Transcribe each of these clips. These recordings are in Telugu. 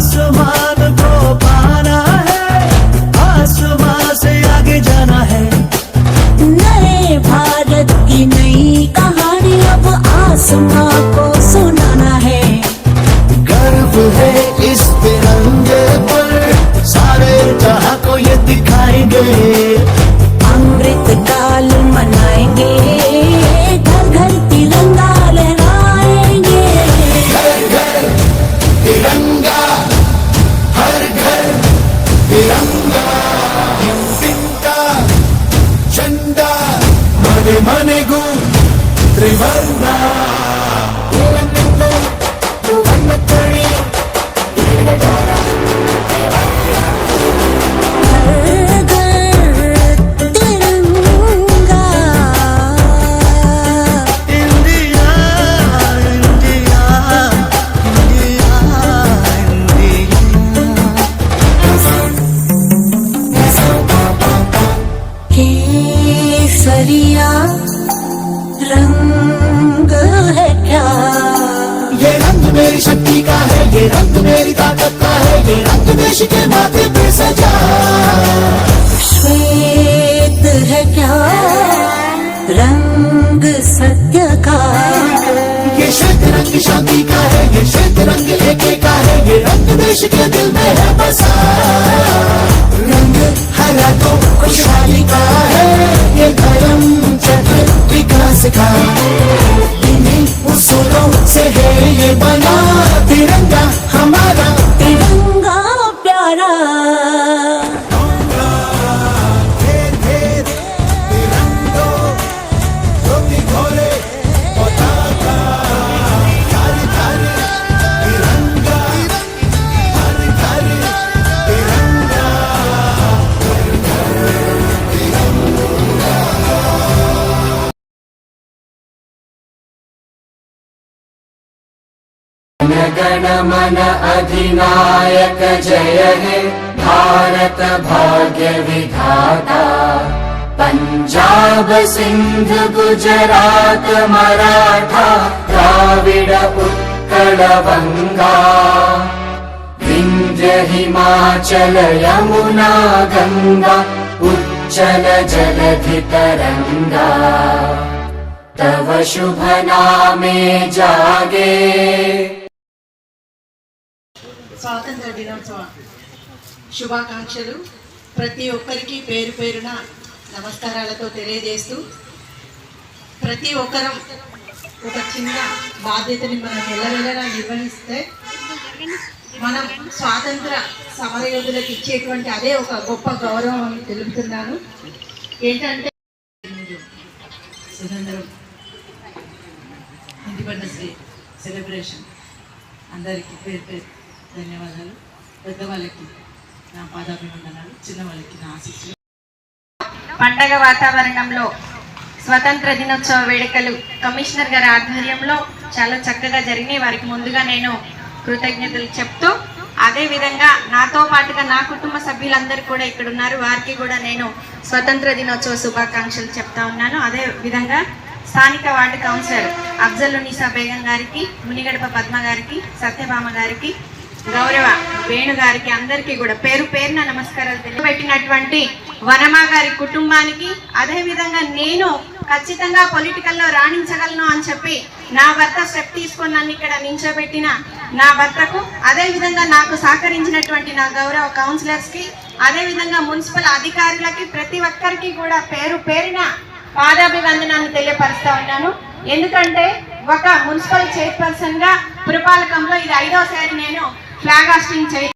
So much. త్రిమణిగు త్రివర్ణ केसरिया रंग है क्या? ये रंग मेरी शक्ति का है ये रंग मेरी ताकत का है ये रंग देश के माथे पे सजा। श्वेत है क्या? रंग सत्य का। ये श्वेत रंग शांति का है, ये श्वेत रंग एक का है, ये रंग देश के दिल में है बसा। रंग हरा तो खुशहाली का है, ये धर्म चक्र विकास का। इन्हीं उसूलों से है ये बना। गण मन अधिनायक जय हे भारत भाग्य विधाता पंजाब सिंध गुजरात मराठा उत्कल बंगा विंध्य हिमाचल यमुना गंगा उच्चल जलधि तरंगा तव शुभ नामे जागे స్వాతంత్ర దినోత్సవ శుభాకాంక్షలు. ప్రతి ఒక్కరికి పేరు పేరున నమస్కారాలతో తెలియజేస్తూ ప్రతి ఒక్కరం ఒక చిన్న బాధ్యతని మనం వెళ్ళవెళ్ళగా నిర్వహిస్తే మనం స్వాతంత్ర సమరయోధులకు ఇచ్చేటువంటి అదే ఒక గొప్ప గౌరవం అని తెలుపుతున్నాను. ఏంటంటే సుగంధరం ఇండిపెండెన్స్ డే సెలబ్రేషన్. అందరికీ పేరు పేరు. ధన్యవాదాలు. పెద్దవాళ్ళకి నా పాదాభివందనాలు చిన్నవాళ్ళకి నా ఆశీస్సులు. పండగ వాతావరణంలో స్వతంత్ర దినోత్సవ వేడుకలు కమిషనర్ గారి ఆధ్వర్యంలో చాలా చక్కగా జరిగినాయి. వారికి ముందుగా నేను కృతజ్ఞతలు చెప్తూ అదే విధంగా నాతో పాటుగా నా కుటుంబ సభ్యులందరూ కూడా ఇక్కడ ఉన్నారు. వారికి కూడా నేను స్వతంత్ర దినోత్సవ శుభాకాంక్షలు చెప్తా ఉన్నాను. అదే విధంగా స్థానిక వార్డు కౌన్సిలర్ అఫ్జల్ ఉన్నీసా బేగం గారికి మునిగడప పద్మ గారికి సత్యభామ గారికి గౌరవ వేణు గారికి అందరికీ కూడా పేరు పేరున నమస్కారాలు తెలియబెట్టినటువంటి వనమా గారి కుటుంబానికి అదేవిధంగా నేను ఖచ్చితంగా పొలిటికల్లో రాణించగలను అని చెప్పి నా భర్త స్టెప్ తీసుకొని నన్ను ఇక్కడ నించోబెట్టిన నా భర్తకు అదే విధంగా నాకు సహకరించినటువంటి నా గౌరవ కౌన్సిలర్స్కి అదేవిధంగా అదే విధంగా మున్సిపల్ అధికారులకి ప్రతి ఒక్కరికి కూడా పేరు పేరున పాదాభివందనాన్ని తెలియపరుస్తూ ఉన్నాను. ఎందుకంటే ఒక మున్సిపల్ చైర్పర్సన్గా పురపాలకంలో ఇది ఐదోసారి నేను ఫ్లాగ్ హాస్టింగ్ చేయ.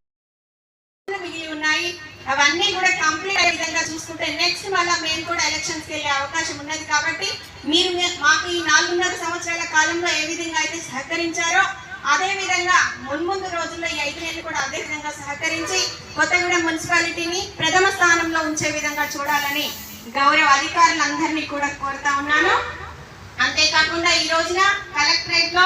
మిగిలి ఉన్నాయి. అవన్నీ కూడా కంప్లీట్ అయ్యే విధంగా చూసుకుంటే నెక్స్ట్ మళ్ళీ మేము కూడా ఎలక్షన్స్కి వెళ్ళే అవకాశం ఉన్నది కాబట్టి మీరు మాకు ఈ నాలుగున్నర సంవత్సరాల కాలంలో ఏ విధంగా అయితే సహకరించారో అదే విధంగా మున్ముందు రోజుల్లో ఈ ఐదు నెలలు కూడా అదే విధంగా సహకరించి కొత్తగూడెం మున్సిపాలిటీని ప్రథమ స్థానంలో ఉంచే విధంగా చూడాలని గౌరవ అధికారులందరినీ కూడా కోరుతా ఉన్నాను. అంతేకాకుండా ఈ రోజున కలెక్టరేట్లో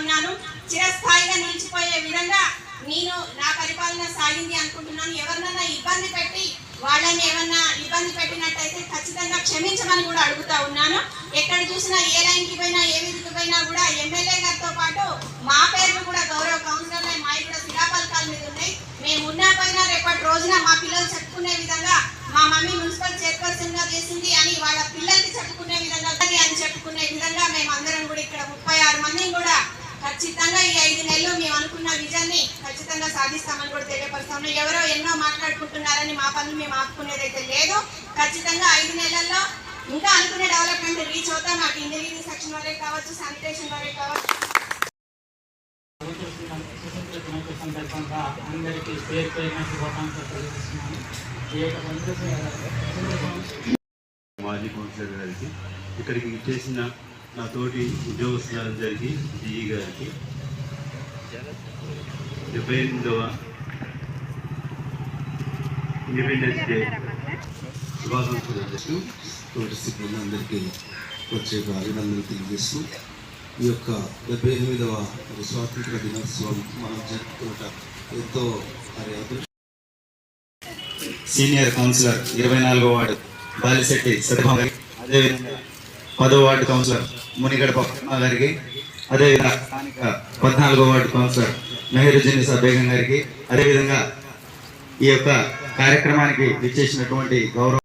ఉన్నాను. చిరస్థాయిగా నిలిచిపోయే విధంగా నేను నా పరిపాలన సాగింది అనుకుంటున్నాను. ఎవరినైనా ఇబ్బంది పెట్టి వాళ్ళని ఏమన్నా ఇబ్బంది పెట్టినట్టయితే ఖచ్చితంగా క్షమించమని కూడా అడుగుతా ఉన్నాను. ఎక్కడ చూసినా ఏ లైన్కి పోయినా ఏ విధికి పోయినా కూడా ఎమ్మెల్యే గారితో పాటు మా పేర్లు కూడా గౌరవ కౌన్సిలర్లు మావి కూడా శిలాపలకాల మీద ఉన్నాయి. మేము ఉన్నా పోయినా రేపటి రోజున మా పిల్లలు చెప్పుకునే విధంగా మా మమ్మీ మున్సిపల్ చైర్పర్సన్గా చేసింది అని వాళ్ళ పిల్లలకి చెప్పుకునే విధంగా అని చెప్పుకునే విధంగా మేము అందరం కూడా ఇక్కడ ముప్పై ఆరు మందిని కూడా ఖచ్చితంగా ఈ ఐదు నెలలు మేము అనుకున్న విజయాన్ని ఖచ్చితంగా సాధిస్తామని కూడా తెలియపరుస్తాము. ఎవరో ఎన్నో మాట్లాడుకుంటున్నారని మా పనులు మేము ఆపుకునేది అయితే లేదు. ఖచ్చితంగా ఐదు నెలల్లో ఇంకా అనుకునే డెవలప్మెంట్ రీచ్ అవుతాం. మాకు ఇంజనీరింగ్ సెక్షన్ వరకు కావచ్చు శానిటేషన్ వరే కావచ్చు. సందర్భంగా అందరికీ పేరు పేరున శుభాకాంక్షలు తెలియజేస్తున్నాను మాజీ కౌన్సిలర్ గారికి ఇక్కడికి చేసిన నా తోటి ఉద్యోగస్తులందరికీ డిఈ గారికి డెబ్బై ఎనిమిదవ ఇండిపెండెన్స్ డే శుభాకాంక్షలు. తోటి సిబ్బంది ప్రత్యేక అభినందనలు తెలియజేస్తూ ఈ యొక్క డెబ్బై ఎనిమిదవ స్వాతంత్ర దినోత్సవం మనం జరుపుకున్నట ఎంతో మరి అదృష్టం. సీనియర్ కౌన్సిలర్ ఇరవై నాలుగో వార్డు బాలిశెట్టి సత్యభామ అదేవిధంగా పదో వార్డు కౌన్సిలర్ మునిగడ పప్పమ్మ గారికి అదేవిధంగా స్థానిక పద్నాలుగో వార్డు కౌన్సిలర్ మెహరుజీని సబ్బేగం గారికి అదేవిధంగా ఈ యొక్క కార్యక్రమానికి విచ్చేసినటువంటి గౌరవ